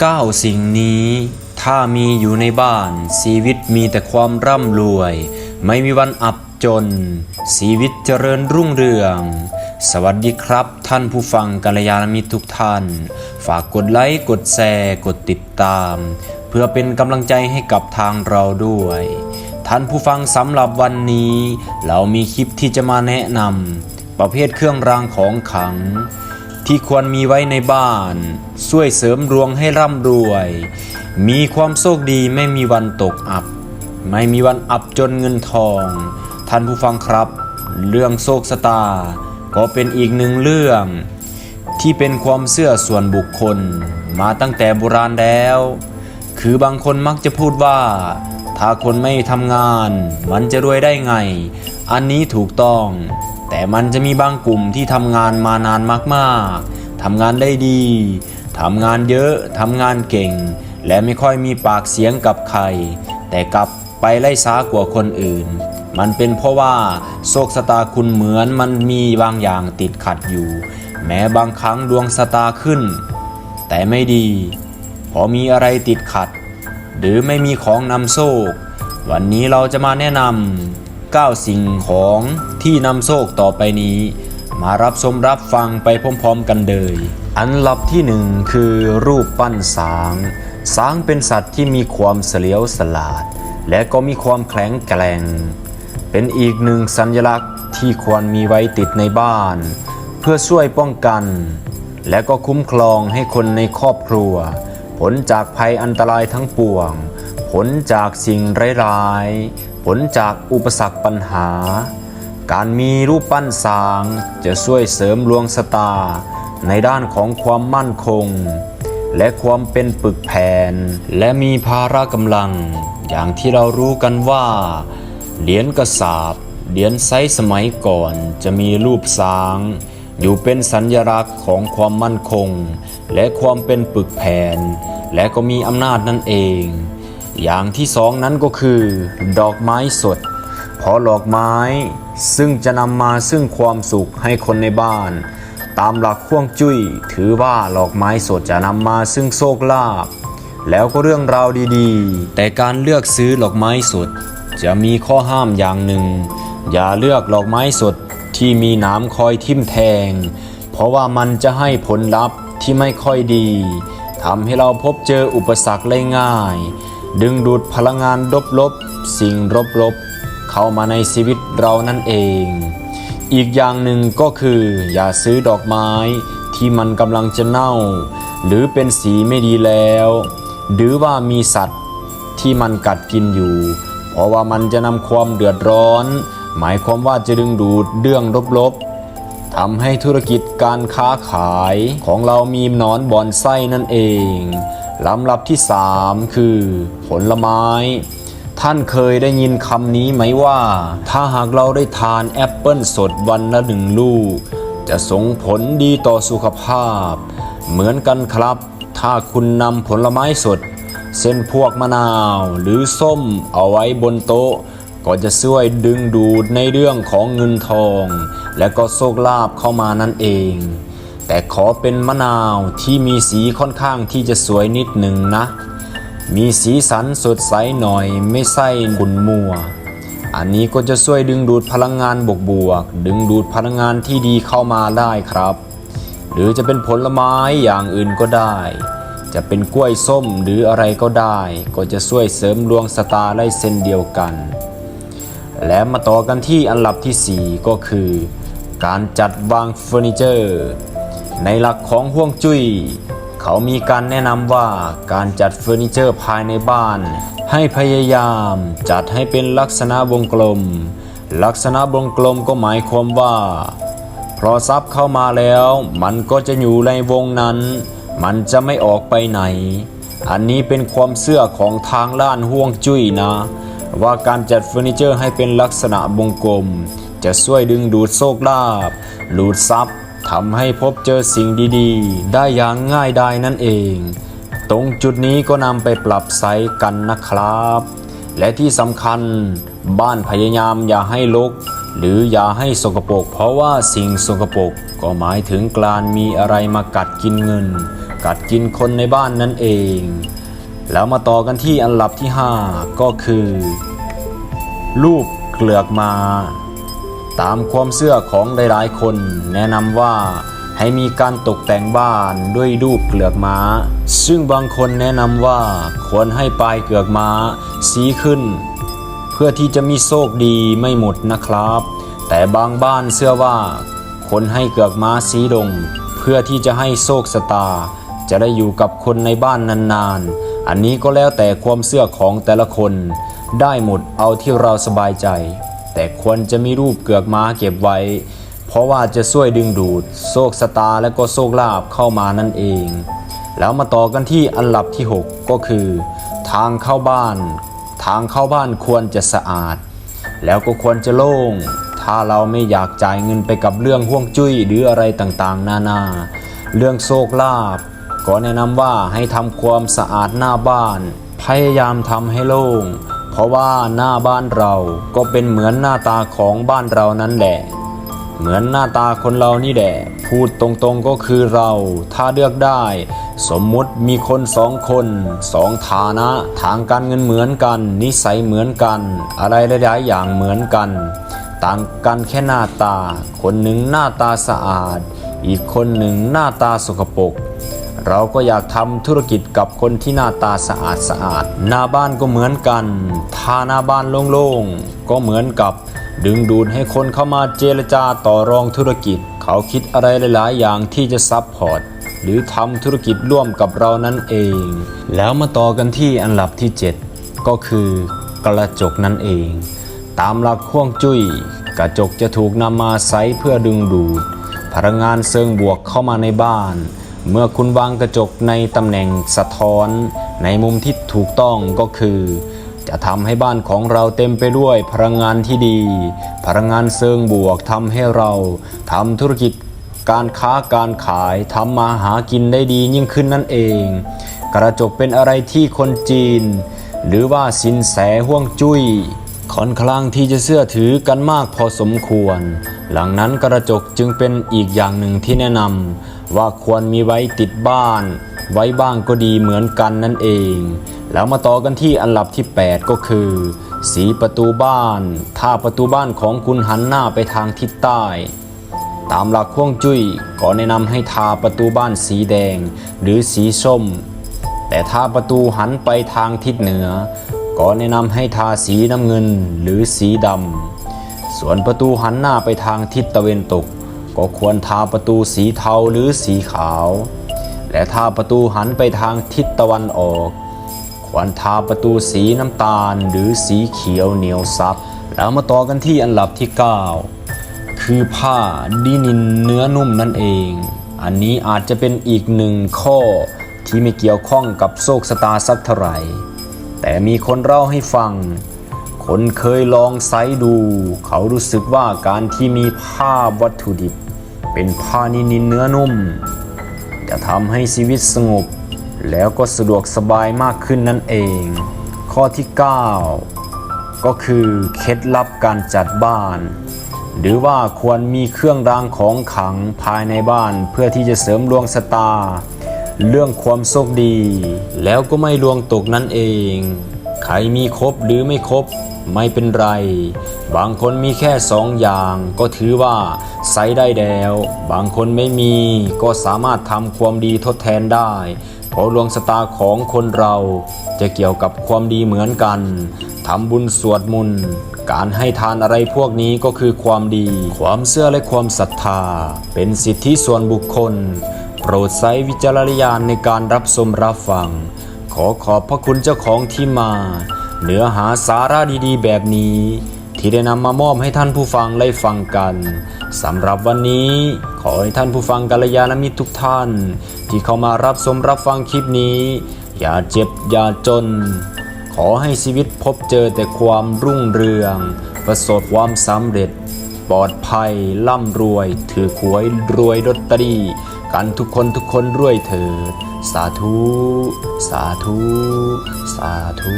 9 สิ่งนี้ ถ้ามีอยู่ในบ้านชีวิตมีแต่ความร่ำรวย ไม่มีวันอับจน ชีวิตเจริญรุ่งเรือง สวัสดีครับท่านผู้ฟังกัลยาณมิตรทุกท่าน ฝากกดไลค์ กดแชร์ กดติดตาม เพื่อเป็นกำลังใจให้กับทางเราด้วย ท่านผู้ฟังสำหรับวันนี้ เรามีคลิปที่จะมาแนะนำประเภทเครื่องรางของขลัง ที่ควรมีไว้ในบ้านช่วยเสริมดวงให้ร่ำรวย มีความโชคดีไม่มีวันตกอับ ไม่มีวันอับจนเงินทอง ท่านผู้ฟังครับ เรื่องโชคชะตา ก็เป็นอีกหนึ่งเรื่อง ที่เป็นความเชื่อส่วนบุคคลมาตั้งแต่โบราณแล้ว คือบางคนมักจะพูดว่า ถ้าคนไม่ทำงาน มันจะรวยได้ไง อันนี้ถูกต้อง แต่มันจะมีบางกลุ่มที่ทำงานมานานมากๆทำงานได้ดีทำงานเยอะทำงานเก่ง และไม่ค่อยมีปากเสียงกับใคร แต่กลับไปไล่ช้ากว่าคนอื่น มันเป็นเพราะว่าโชคชะตาคุณเหมือนมันมีบางอย่างติดขัดอยู่ แม้บางครั้งดวงชะตาขึ้น แต่ไม่ดีพอมีอะไรติดขัด หรือไม่มีของนำโชควันนี้เราจะมาแนะนำ 9 สิ่งของที่นำโชคต่อไปนี้ มารับชมรับฟังไปพร้อมๆกันเลยอันลับที่หนึ่งคือรูปปั้นสาง สางเป็นสัตว์ที่มีความเสลียวสลาด และก็มีความแข็งแกร่ง เป็นอีกหนึ่งสัญลักษณ์ที่ควรมีไว้ติดในบ้าน เพื่อช่วยป้องกัน และก็คุ้มครองให้คนในครอบครัว ผลจากภัยอันตรายทั้งปวง ผลจากสิ่งร้ายๆ ผลจากอุปสรรคปัญหา การมีรูปปั้นสางจะช่วยเสริมดวงชะตา ในด้านของความมั่นคง และความเป็นปึกแผ่นและมีภาระกำลัง อย่างที่เรารู้กันว่าเหรียญกระสาบเหรียญไซส์สมัยก่อนจะมีรูปสาง อยู่เป็นสัญลักษณ์ของความมั่นคง และความเป็นปึกแผ่นและก็มีอำนาจนั่นเอง อย่างที่สองนั้นก็คือ ดอกไม้สด เพราะดอกไม้ ซึ่งจะนำมาซึ่งความสุขให้คนในบ้าน ตามหลักข่วงจุ้ย ถือว่าดอกไม้สดจะนำมาซึ่งโชคลาภแล้วก็เรื่องราวดีๆ แต่การเลือกซื้อดอกไม้สด จะมีข้อห้ามอย่างหนึ่ง อย่าเลือกดอกไม้สดที่มีหนามคอยทิ่มแทง เพราะว่ามันจะให้ผลลัพธ์ที่ไม่ค่อยดีทำให้เราพบเจออุปสรรคได้ง่าย ดึงดูดพลังงานลบๆ สิ่งลบๆ เข้ามาในชีวิตเรานั่นเอง อีกอย่างหนึ่งก็คือ อย่าซื้อดอกไม้ที่มันกำลังจะเน่า หรือเป็นสีไม่ดีแล้ว หรือว่ามีสัตว์ที่มันกัดกินอยู่ เพราะว่ามันจะนำความเดือดร้อน หมายความว่าจะดึงดูดเรื่องลบๆทำให้ธุรกิจการค้าขายของเรามีหนอนบอนไส้นั่นเอง ลำดับที่ 3 คือ ผลไม้ ท่านเคยได้ยินคำนี้ไหมว่า ถ้าหากเราได้ทานแอปเปิลสดวันละหนึ่งลูก จะส่งผลดีต่อสุขภาพ เหมือนกันครับ ถ้าคุณนำผลไม้สดเส้นพวกมะนาวหรือส้มเอาไว้บนโต๊ะ ก็จะช่วยดึงดูดในเรื่องของเงินทอง และก็โชคลาภเข้ามานั่นเอง แต่ขอเป็นมะนาวที่มีสีค่อนข้างที่จะสวยนิดหนึ่งนะ มีสีสันสดใสหน่อยไม่ใส่ขุนมัว อันนี้ก็จะช่วยดึงดูดพลังงานบวกบวกๆดึงดูดพลังงานที่ดีเข้ามาได้ครับ หรือจะเป็นผลไม้อย่างอื่นก็ได้ จะเป็นกล้วยส้มหรืออะไรก็ได้ ก็จะช่วยเสริมดวงสตาร์ได้เส้นเดียวกัน และมาต่อกันที่อันดับทีสี่4 ก็คือการจัดวางเฟอร์นิเจอร์ ในหลักของห่วงจุ้ยเขามีการแนะนำว่าการจัดเฟอร์นิเจอร์ภายในบ้าน ให้พยายามจัดให้เป็นลักษณะวงกลม ลักษณะวงกลมก็หมายความว่า พอซับเข้ามาแล้ว มันก็จะอยู่ในวงนั้น มันจะไม่ออกไปไหน อันนี้เป็นความเชื่อของทางด้านห่วงจุ้ยนะ ว่าการจัดเฟอร์นิเจอร์ให้เป็นลักษณะวงกลม จะช่วยดึงดูดโชคลาภดูดซับ ทำให้พบเจอสิ่งดีๆ ได้อย่างง่ายดายนั่นเอง ตรงจุดนี้ก็นำไปปรับไซส์กันนะครับ และที่สำคัญบ้านพยายามอย่าให้รกหรืออย่าให้สกปรกเพราะว่าสิ่งสกปรกก็หมายถึงกลารมีอะไรมากัดกินเงิน กัดกินคนในบ้านนั่นเอง แล้วมาต่อกันที่อันดับที่ 5 ก็คือลูกเกลือกมา ตามความเชื่อของหลายๆ คน แนะนำว่าให้มีการตกแต่งบ้านด้วยรูปเกลือกม้า ซึ่งบางคนแนะนำว่าควรให้ปลายเกลือกม้า สีขึ้น เพื่อที่จะมีโชคดีไม่หมดนะครับ แต่บางบ้านเชื่อว่าคนให้เกลือกม้าสีดง เพื่อที่จะให้โชคสตา จะได้อยู่กับคนในบ้านนานๆ อันนี้ก็แล้วแต่ความเชื่อของแต่ละคน ได้หมดเอาที่เราสบายใจ แต่ควรจะมีรูปเกือกม้าเก็บไว้ เพราะว่าจะช่วยดึงดูด โชคสตาและก็โชคลาภเข้ามานั่นเอง แล้วมาต่อกันที่อันดับที่ 6 ก็คือ ทางเข้าบ้าน ทางเข้าบ้านควรจะสะอาด แล้วก็ควรจะโล่ง ถ้าเราไม่อยากจ่ายเงินไปกับเรื่องห่วงจุ้ยหรืออะไรต่างๆ นานา เรื่องโชคลาภก็แนะนำว่าให้ทำความสะอาดหน้าบ้าน พยายามทำให้โล่ง เพราะว่าหน้าบ้านเราก็เป็นเหมือนหน้าตาของบ้านเรานั่นแหละ เหมือนหน้าตาคนเรานี่แหละ พูดตรงๆก็คือเรา ถ้าเลือกได้ สมมุติมีคนสองคนสองฐานะ ทางการเงินเหมือนกัน นิสัยเหมือนกัน อะไรหลายๆอย่างเหมือนกัน ต่างกันแค่หน้าตา คนหนึ่งหน้าตาสะอาด อีกคนหนึ่งหน้าตาสกปรก เราก็อยากทำธุรกิจกับคนที่หน้าตาสะอาดสะอาด หน้าบ้านก็เหมือนกันถ้าหน้าบ้านโล่งๆ ก็เหมือนกับดึงดูดให้คนเข้ามาเจรจาต่อรองธุรกิจ เขาคิดอะไรหลาย ๆ อย่างที่จะซับพอร์ตหรือทำธุรกิจร่วมกับเรานั่นเอง แล้วมาต่อกันที่อันดับที่ 7 ก็คือกระจกนั่นเอง ตามหลักข่วงจุ้ย กระจกจะถูกนำมาใช้เพื่อดึงดูด พลังงานเชิงบวกเข้ามาในบ้าน เมื่อคุณวางกระจกในตำแหน่งสะท้อนในมุมที่ถูกต้องก็คือ จะทำให้บ้านของเราเต็มไปด้วยพลังงานที่ดี พลังงานเชิงบวกทำให้เราทำธุรกิจการค้าการขายทำมาหากินได้ดียิ่งขึ้นนั่นเอง กระจกเป็นอะไรที่คนจีน หรือว่าสินแสห่วงจุ้ย ค่อนข้างที่จะเชื่อถือกันมากพอสมควร หลังนั้นกระจกจึงเป็นอีกอย่างหนึ่งที่แนะนำว่าควรมีไว้ติดบ้าน ไว้บ้างก็ดีเหมือนกันนั่นเอง แล้วมาต่อกันที่อันดับที่ 8 ก็คือ สีประตูบ้าน ถ้าประตูบ้านของคุณหันหน้าไปทางทิศใต้ ตามหลักข่วงจุ้ยก็แนะนำให้ทาประตูบ้านสีแดง หรือสีส้ม แต่ถ้าประตูหันไปทางทิศเหนือ ก็แนะนำให้ทาสีน้ำเงินหรือสีดำ ส่วนประตูหันหน้าไปทางทิศตะเวนตก ก็ควรทาประตูสีเทาหรือสีขาว และถ้าประตูหันไปทางทิศตะวันออก ควรทาประตูสีน้ำตาลหรือสีเขียวเหนียวซับ แล้วมาต่อกันที่อันดับที่ 9 คือผ้าดินินเนื้อนุ่มนั่นเอง อันนี้อาจจะเป็นอีกหนึ่งข้อที่ไม่เกี่ยวข้องกับโชคสตาสักเท่าไหร่ แต่มีคนเล่าให้ฟัง คนเคยลองไซดู เขารู้สึกว่าการที่มีผ้าวัตถุดิบ เป็นผ้านินินเนื้อนุ่ม จะทำให้ชีวิตสงบ แล้วก็สะดวกสบายมากขึ้นนั่นเอง ข้อที่ 9 ก็คือเคล็ดลับการจัดบ้าน หรือว่าควรมีเครื่องรางของขลังภายในบ้านเพื่อที่จะเสริมดวงสตา เรื่องความโชคดี แล้วก็ไม่ลวงตกนั่นเอง ใครมีครบหรือไม่ครบไม่เป็นไร บางคนมีแค่สองอย่างก็ถือว่าใช้ได้แล้ว บางคนไม่มีก็สามารถทำความดีทดแทนได้เพราะดวงสตาของคนเราจะเกี่ยวกับความดีเหมือนกันทำบุญสวดมนต์การให้ทานอะไรพวกนี้ก็คือความดี ความเชื่อและความศรัทธา เป็นสิทธิส่วนบุคคล โปรดใช้วิจารณญาณในการรับชมรับฟัง ขอขอบพระคุณเจ้าของที่มา เนื้อหาสาระดีๆ แบบนี้ ที่ได้นำมามอบให้ท่านผู้ฟังได้ฟังกันสำหรับวันนี้ ขอให้ท่านผู้ฟังกัลยาณมิตรทุกท่าน ที่เข้ามารับชมรับฟังคลิปนี้ อย่าเจ็บอย่าจน ขอให้ชีวิตพบเจอแต่ความรุ่งเรือง ประสบความสำเร็จ ปลอดภัยร่ำรวย ถือหวยรวยลอตเตอรี่ กันทุกคนทุกคนรวยเถิดสาธุ สาธุ สาธุ